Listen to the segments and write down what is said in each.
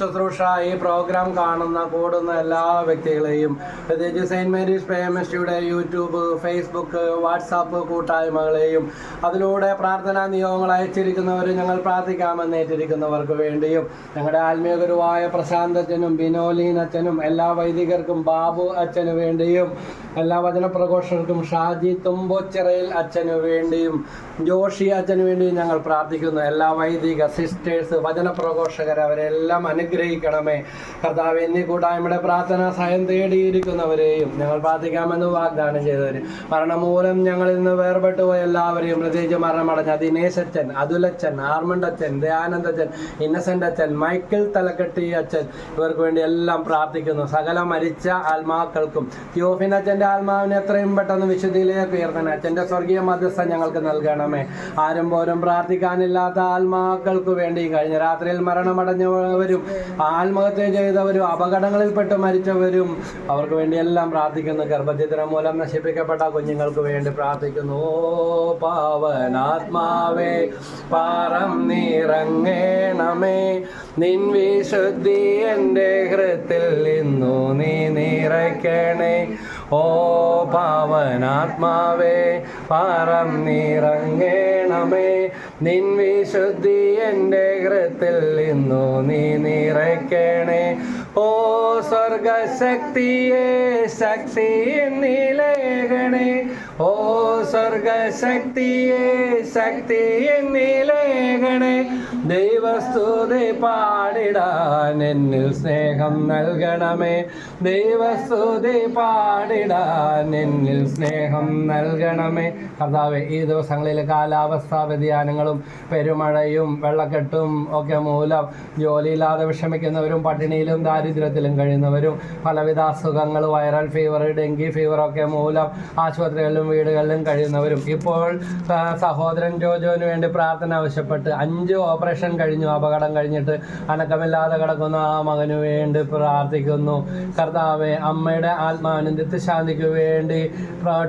ശുശ്രൂഷ ഈ പ്രോഗ്രാം കാണുന്ന കൂടുന്ന എല്ലാ വ്യക്തികളെയും പ്രത്യേകിച്ച് സെയിന്റ് മേരീസ് പ്രേമസ്റ്റിയുടെ യൂട്യൂബ് ഫേസ്ബുക്ക് വാട്സാപ്പ് കൂട്ടായ്മകളെയും അതിലൂടെ പ്രാർത്ഥനാ നിയോഗങ്ങൾ അയച്ചിരിക്കുന്നവർ ഞങ്ങൾ പ്രാർത്ഥിക്കാമെന്ന് ഏറ്റിരിക്കുന്നവർക്ക് വേണ്ടിയും ഞങ്ങളുടെ ആത്മീയഗുരുവായ പ്രശാന്ത് അച്ഛനും ബിനോലീൻ അച്ഛനും എല്ലാ വൈദികർക്കും ബാബു അച്ഛനു വേണ്ടിയും എല്ലാ വചന പ്രഘോഷകർക്കും ഷാജി തുമ്പോച്ചിറയിൽ അച്ഛനു വേണ്ടിയും ജോഷി അച്ഛനു വേണ്ടിയും ഞങ്ങൾ പ്രാർത്ഥിക്കുന്നു. എല്ലാ വൈദിക സിസ്റ്റേഴ്സ് വചനപ്രഘോഷകർ അവരെല്ലാം അനുഗ്രഹിക്കണമേ. കർത്താവ് എന്നീ കൂട്ടായ്മയുടെ പ്രാർത്ഥന സഹായം തേടിയിരിക്കുന്നവരെയും ഞങ്ങൾ പ്രാർത്ഥിക്കാമെന്ന് വാഗ്ദാനം ചെയ്തവരും. മരണമൂലം ഞങ്ങളിൽ നിന്ന് വേർപെട്ടു പോയ എല്ലാവരെയും പ്രത്യേകിച്ച് മരണമടഞ്ഞ ദിനേശച്ചൻ അതുലച്ചൻ ആർമണ്ടച്ചൻ ദയാനന്ദച്ചൻ ദയാനന്ദ് ഇന്നസെന്റ് അച്ഛൻ മൈക്കിൾ തലക്കെട്ടി അച്ഛൻ ഇവർക്ക് വേണ്ടി എല്ലാം പ്രാർത്ഥിക്കുന്നു. സകല മരിച്ച ആത്മാക്കൾക്കും യോഫിൻ അച്ഛന്റെ ആത്മാവിനെ എത്രയും പെട്ടെന്ന് വിശുദ്ധിയിലേക്ക് ഉയർത്തണം. അച്ഛന്റെ സ്വർഗീയ മധ്യസ്ഥ ഞങ്ങൾക്ക് നൽകണമേ. ആരും പോലും പ്രാർത്ഥിക്കാനില്ലാത്ത ആത്മാക്കൾക്ക് വേണ്ടി കഴിഞ്ഞ രാത്രിയിൽ മരണമടഞ്ഞവരും ആത്മഹത്യ ചെയ്തവരും അപകടങ്ങളിൽപ്പെട്ട് മരിച്ചവരും അവർക്ക് വേണ്ടി എല്ലാം പ്രാർത്ഥിക്കുന്നു. ഗർഭചിത്രം മൂലം നശിപ്പിക്കപ്പെട്ട കുഞ്ഞുങ്ങൾക്ക് വേണ്ടി പ്രാർത്ഥിക്കുന്നു. ഓ പാവനാത്മാവേ പാറം നിറങ്ങേണമേ. നിൻ വിശുദ്ധി എന്റെ ഹൃത്തിൽ ഇന്നു നീ നിറയ്ക്കണേ. ഓ പാവനാത്മാവേ പാറം നിറങ്ങേണമേ. നിൻ വിശുദ്ധി എന്റെ ഹൃത്തിൽ ഇന്നു നീ നിറയ്ക്കണേ. ഓ സ്വർഗശക്തിയെ ശക്തി നീലേഖണേ ഓ സ്വർഗശക്തിയെ ശക്തി നീലേഖണേ ദൈവസ്തുതി പാടിടാൻ എന്നിൽ സ്നേഹം നൽകണമേ. ദൈവസ്തുതി പാടിടാൻ എന്നിൽ സ്നേഹം നൽകണമേ. കർത്താവ് ഈ ദിവസങ്ങളിൽ കാലാവസ്ഥാ വ്യതിയാനങ്ങളും പെരുമഴയും വെള്ളക്കെട്ടും ഒക്കെ മൂലം ജോലിയില്ലാതെ വിഷമിക്കുന്നവരും പട്ടിണിയിലും ദാരിദ്ര്യത്തിലും കഴിയുന്നവരും പലവിധ അസുഖങ്ങൾ വൈറൽ ഫീവർ ഡെങ്കി ഫീവർ ഒക്കെ മൂലം ആശുപത്രികളിലും വീടുകളിലും കഴിയുന്നവരും. ഇപ്പോൾ സഹോദരൻ ജോജോന് വേണ്ടി പ്രാർത്ഥന ആവശ്യപ്പെട്ട് അഞ്ച് ഓപ്പറേഷൻ കഴിഞ്ഞു. അപകടം കഴിഞ്ഞിട്ട് അനക്കമില്ലാതെ കിടക്കുന്ന. ആ മകന് വേണ്ടി പ്രാർത്ഥിക്കുന്നു. കർത്താവെ അമ്മയുടെ ആത്മാനന്ദത്തെ ശാന്തിക്ക് വേണ്ടി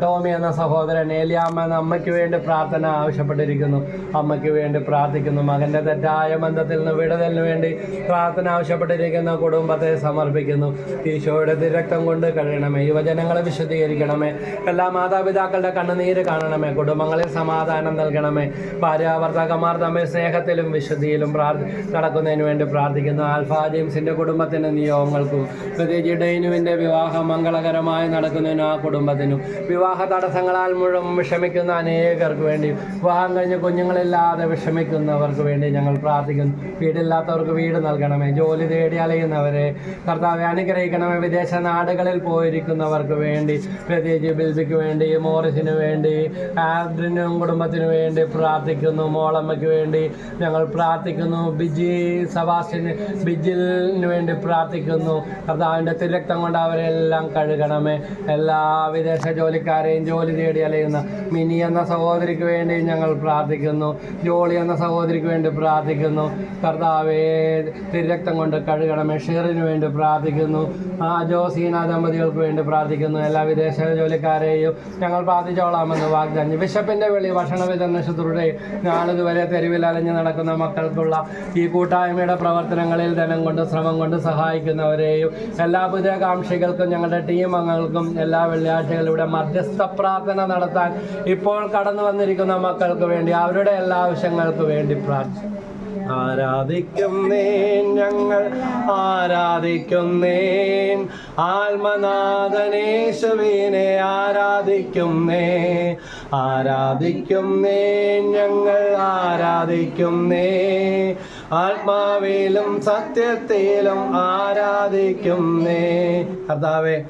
ടോമി എന്ന സഹോദരൻ ഏലിയാമ്മ എന്ന അമ്മയ്ക്ക് വേണ്ടി പ്രാർത്ഥന ആവശ്യപ്പെട്ടിരിക്കുന്നു. അമ്മയ്ക്ക് വേണ്ടി പ്രാർത്ഥിക്കുന്നു. മകന്റെ തെറ്റായ ബന്ധത്തിൽ നിന്ന് വിടുതലിന് വേണ്ടി പ്രാർത്ഥന ആവശ്യപ്പെട്ടിരിക്കുന്ന കുടുംബത്തെ സമർപ്പിക്കുന്നു. ഈശോയുടെ തിരക്തം കൊണ്ട് കഴിയണമേ. യുവജനങ്ങളെ വിശദീകരിക്കണമേ എല്ലാ മാതാപിതാക്കളുടെ കണ്ണുനീര് കാണണമേ. കുടുംബങ്ങളിൽ സമാധാനം നൽകണമേ. ഭാര്യ ഭർത്താക്കന്മാർ തമ്മിൽ സ്നേഹത്തിലും വിശുദ്ധിയിലും പ്രാർത്ഥ നടക്കുന്നതിന് വേണ്ടി പ്രാർത്ഥിക്കുന്നു. ആൽഫാ ജെയിംസിന്റെ കുടുംബത്തിന്റെ നിയോഗങ്ങൾക്കും പ്രത്യേകിച്ച് ഡൈനുവിന്റെ വിവാഹം മംഗളകരമായി നടക്കുന്നതിനും ആ കുടുംബത്തിനും. വിവാഹ തടസ്സങ്ങളാൽ മുഴുവൻ വിഷമിക്കുന്ന അനേകർക്ക് വേണ്ടി വിവാഹം കഴിഞ്ഞ് കുഞ്ഞുങ്ങളില്ലാതെ വിഷമിക്കുന്നവർക്ക് വേണ്ടി ഞങ്ങൾ പ്രാർത്ഥിക്കുന്നു. വീടില്ലാത്തവർക്ക് വീട് നൽകണമേ. ജോലി തേടി അലയുന്നവരെ കർത്താവെ അനുഗ്രഹിക്കണമേ. വിദേശ നാടുകളിൽ പോയിരിക്കുന്നവർക്ക് വേണ്ടി പ്രത്യേകിച്ച് ബിൽബിക്ക് വേണ്ടി മോറിസിന് വേണ്ടി ആദ്രിനും കുടുംബത്തിന് വേണ്ടി പ്രാർത്ഥിക്കുന്നു. മോളമ്മയ്ക്ക് വേണ്ടി ഞങ്ങൾ പ്രാർത്ഥിക്കുന്നു. ബിജി സബാസ്റ്റിന് ബിജിലിന് വേണ്ടി പ്രാർത്ഥിക്കുന്നു. കർത്താവിന്റെ തിരക്തം കൊണ്ട് അവരെല്ലാം കഴുകണമേ. എല്ലാ വിദേശ ജോലിക്കാരെയും ജോലി തേടി അലയുന്ന മിനി എന്ന സഹോദരിക്ക് വേണ്ടി ഞങ്ങൾ പ്രാർത്ഥിക്കുന്നു. ജോളി എന്ന സഹോദരിക്ക് വേണ്ടി പ്രാർത്ഥിക്കുന്നു. കർത്താവേ തിരക്തം കൊണ്ട് കഴുകണമേ. ഷെറിന് വേണ്ടി പ്രാർത്ഥിക്കുന്നു. ആ ജോസീന ദമ്പതികൾക്ക് വേണ്ടി പ്രാർത്ഥിക്കുന്നു. എല്ലാ വിദേശ ജോലിക്കാരെയും ഞങ്ങൾ പ്രാർത്ഥിച്ചോളാമെന്ന് വാഗ്ദാനം. ബിഷപ്പിന്റെ വെളി ഭക്ഷണ വിതരണ ശത്രുടെ നാളിതുവരെ തെരുവിൽ അലഞ്ഞു നടക്കുന്ന മക്കൾക്കുള്ള ഈ കൂട്ടായ്മയുടെ പ്രവർത്തനങ്ങളിൽ ധനം കൊണ്ട് ശ്രമം കൊണ്ട് സഹായിക്കുന്നവരെയും എല്ലാ പുതിയകാംക്ഷികൾക്കും ഞങ്ങളുടെ ടീം അംഗങ്ങൾക്കും എല്ലാ വെള്ളിയാഴ്ചകളും ഇവിടെ മധ്യസ്ഥ പ്രാർത്ഥന നടത്താൻ ഇപ്പോൾ കടന്നു വന്നിരിക്കുന്ന മക്കൾക്ക് വേണ്ടി അവരുടെ എല്ലാ ആവശ്യങ്ങൾക്ക് വേണ്ടി പ്രാർത്ഥിക്കും ആരാധിക്കുന്നേൻ ഞങ്ങൾ ആരാധിക്കുന്നേൻ. ആത്മനാഥനേശുവിനെ ആരാധിക്കുന്നേ ആരാധിക്കുന്നേൻ ഞങ്ങൾ ആരാധിക്കുന്നേ. ആത്മാവിലും സത്യത്തിലും ആരാധിക്കുന്നേ. കർത്താവേ